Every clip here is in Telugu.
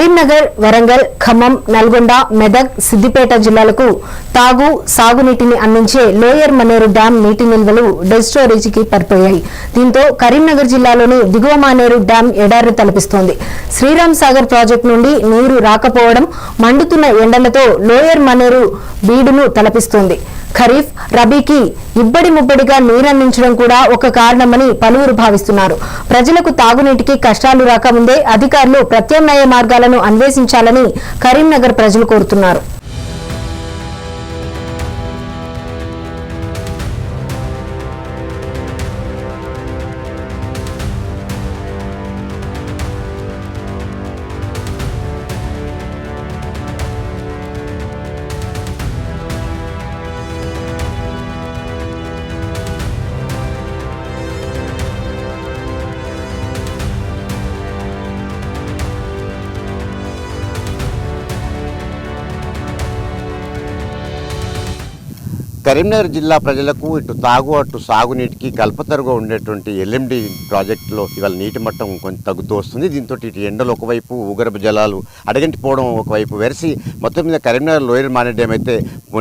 కరీంనగర్ వరంగల్ ఖమ్మం నల్గొండ మెదక్ సిద్దిపేట జిల్లాలకు తాగు సాగునీటిని అందించే లోయర్ మనేరు డ్యాం నీటి నిల్వలు డెస్టోరేజీకి స్టోరేజీకి పరిపోయాయి. దీంతో కరీంనగర్ జిల్లాలోని దిగువ మానేరు డ్యాం ఎడారి తలపిస్తోంది. శ్రీరామ్ సాగర్ ప్రాజెక్టు నుండి నీరు రాకపోవడం మండుతున్న ఎండలతో లోయర్ మనేరు బీడును తలపిస్తోంది. ఖరీఫ్ రబీకి ఇబ్బడి ముబ్బడిగా నీరందించడం కూడా ఒక కారణమని పలువురు భావిస్తున్నారు. ప్రజలకు తాగునీటికి కష్టాలు రాకముందే అధికారులు ప్రత్యామ్నాయ మార్గాలను అన్వేషించాలని కరీంనగర్ ప్రజలు కోరుతున్నారు. కరీంనగర్ జిల్లా ప్రజలకు ఇటు తాగు అటు సాగునీటికి కల్పతరుగా ఉండేటువంటి ఎల్ఎండి ప్రాజెక్టులో ఇవాళ నీటి మట్టం కొంచెం తగ్గుతూ వస్తుంది. దీంతో ఇటు ఎండలు ఒకవైపు భూగర్భ జలాలు అడగంటిపోవడం ఒకవైపు వెరసి మొత్తం మీద కరీంనగర్ లోయర్ మానే డ్యామ్ అయితే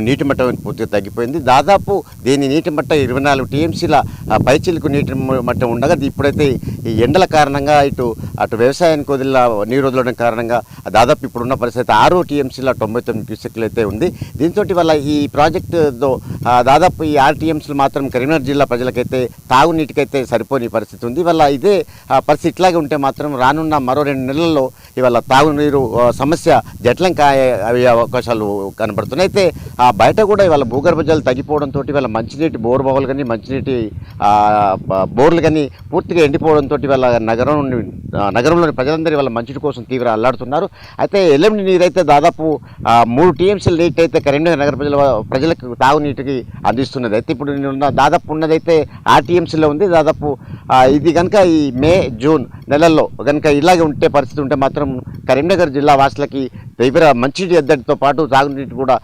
నీటి మట్టం పూర్తిగా తగ్గిపోయింది. దాదాపు దీని నీటి మట్టం ఇరవై నాలుగు టీఎంసీల పైచిలకు నీటి మట్టం ఉండగా ఇప్పుడైతే ఈ ఎండల కారణంగా ఇటు అటు వ్యవసాయానికి వదిలిన నీరు వదలడం కారణంగా దాదాపు ఇప్పుడున్న పరిస్థితి ఆరు టీఎంసీల తొంభై తొమ్మిది క్యూసెక్లు అయితే ఉంది. దీంతో వల్ల ఈ ప్రాజెక్టుతో దాదాపు ఈ ఆర్టీఎంసీలు మాత్రం కరీంనగర్ జిల్లా ప్రజలకైతే తాగునీటికైతే సరిపోని పరిస్థితి ఉంది. ఇవాళ ఇదే పరిస్థితి ఇట్లాగే ఉంటే మాత్రం రానున్న మరో రెండు నెలల్లో ఇవాళ తాగునీరు సమస్య జట్లం కాయ అయ్యే అవకాశాలు కనబడుతున్నాయి. అయితే బయట కూడా ఇవాళ భూగర్భ జలాలు తగ్గిపోవడంతో ఇవాళ మంచినీటి బోర్ బావులు కానీ మంచినీటి బోర్లు కానీ పూర్తిగా ఎండిపోవడంతో ఇవాళ నగరం నగరంలోని ప్రజలందరూ ఇవాళ మంచినీటి కోసం తీవ్ర అల్లాడుతున్నారు. అయితే ఎల్ఎండి నీరు అయితే దాదాపు మూడు టీఎంసీల నీటి అయితే కరీంనగర్ నగర ప్రజల ప్రజలకు తాగునీటికి అందిస్తున్నది. అయితే ఇప్పుడు నేను దాదాపు ఉన్నదైతే ఆర్టీఎంసీలో ఉంది. దాదాపు ఇది కనుక ఈ మే జూన్ నెలల్లో కనుక ఇలాగే ఉంటే పరిస్థితి ఉంటే మాత్రం కరీంనగర్ జిల్లా వాసులకి తీవ్ర మంచినీటి ఎద్దడితో పాటు సాగునీటి కూడా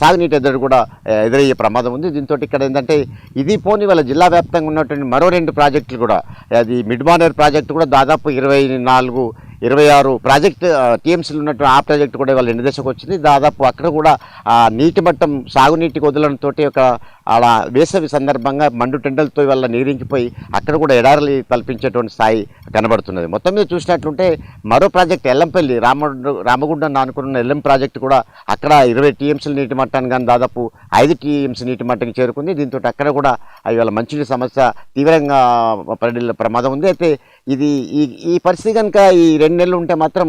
సాగునీటి ఎద్దడి కూడా ఎదురయ్యే ప్రమాదం ఉంది. దీంతో ఇక్కడ ఏంటంటే ఇది పోని వాళ్ళ జిల్లా వ్యాప్తంగా ఉన్నటువంటి మరో రెండు ప్రాజెక్టులు కూడా అది మిడ్మానేర్ ప్రాజెక్టు కూడా దాదాపు ఇరవై నాలుగు ఇరవై ఆరు ప్రాజెక్ట్ టీఎంసీలు ఉన్నట్టు ఆ ప్రాజెక్టు కూడా వాళ్ళ నిర్దేశకు వచ్చింది. దాదాపు అక్కడ కూడా ఆ, నీటి మట్టం సాగునీటికి వదలడంతో ఒక అలా వేసవి సందర్భంగా మండు టెండలతో ఇవాళ నీరించిపోయి అక్కడ కూడా ఎడారలు తలపించేటువంటి స్థాయి కనబడుతున్నది. మొత్తం మీద చూసినట్లుంటే మరో ప్రాజెక్ట్ ఎల్లంపల్లి రామ రామగుండం అనుకున్న ఎల్లం ప్రాజెక్టు కూడా అక్కడ ఇరవై టీఎంసీల నీటి మట్టాన్ని కానీ దాదాపు ఐదు టీఎంసీ నీటి మట్టానికి చేరుకుంది. దీంతో అక్కడ కూడా ఇవాళ మంచినీటి సమస్య తీవ్రంగా పడే ప్రమాదం ఉంది. అయితే ఇది ఈ ఈ పరిస్థితి కనుక ఈ రెండు నెలలు ఉంటే మాత్రం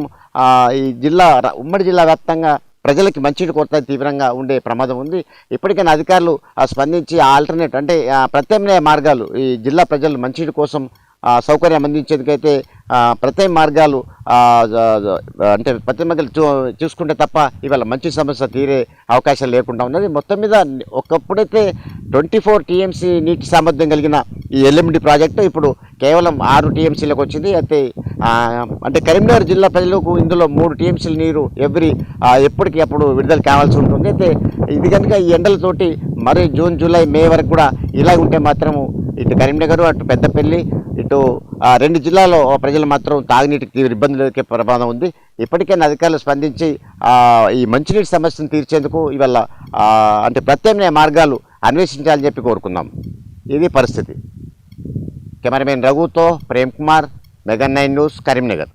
ఈ జిల్లా ఉమ్మడి జిల్లా వ్యాప్తంగా ప్రజలకి మంచినీటి కొరత తీవ్రంగా ఉండే ప్రమాదం ఉంది. ఇప్పటికైనా అధికారులు ఆ, స్పందించి ఆల్టర్నేట్ అంటే ప్రత్యామ్నాయ మార్గాలు ఈ జిల్లా ప్రజలు మంచినీటి కోసం సౌకర్యం అందించేందుకైతే ఆ, మార్గాలు అంటే ప్రత్యామ్నాయాలు చూ చూసుకుంటే తప్ప ఇవాళ మంచి సమస్య తీరే అవకాశం లేకుండా ఉన్నది. మొత్తం మీద ఒకప్పుడైతే ట్వంటీ ఫోర్ టీఎంసీ నీటి సామర్థ్యం కలిగిన ఈ ఎల్ఎండి ప్రాజెక్టు ఇప్పుడు కేవలం ఆరు టీఎంసీలకు వచ్చింది. అయితే అంటే కరీంనగర్ జిల్లా ప్రజలకు ఇందులో మూడు టీఎంసీల నీరు ఎవ్రీ ఎప్పటికి అప్పుడు విడుదల కావాల్సి ఉంటుంది. అయితే ఇది కనుక ఈ ఎండలతోటి మరి జూన్ జూలై మే వరకు కూడా ఇలా ఉంటే మాత్రము ఇటు కరీంనగర్ అటు పెద్దపల్లి ఇటు రెండు జిల్లాలో ప్రజలు మాత్రం తాగునీటికి తీవ్ర ఇబ్బందులు ఎదుర్కొనే ప్రమాదం ఉంది. ఇప్పటికైనా అధికారులు స్పందించి ఈ మంచినీటి సమస్యను తీర్చేందుకు ఇవాళ అంటే ప్రత్యామ్నాయ మార్గాలు అన్వేషించాలని చెప్పి కోరుకుందాం. ఇది పరిస్థితి. కెమెరామెన్ రఘుతో ప్రేమ్ కుమార్ మెగన్ నైన్ న్యూస్ కరీంనగర్.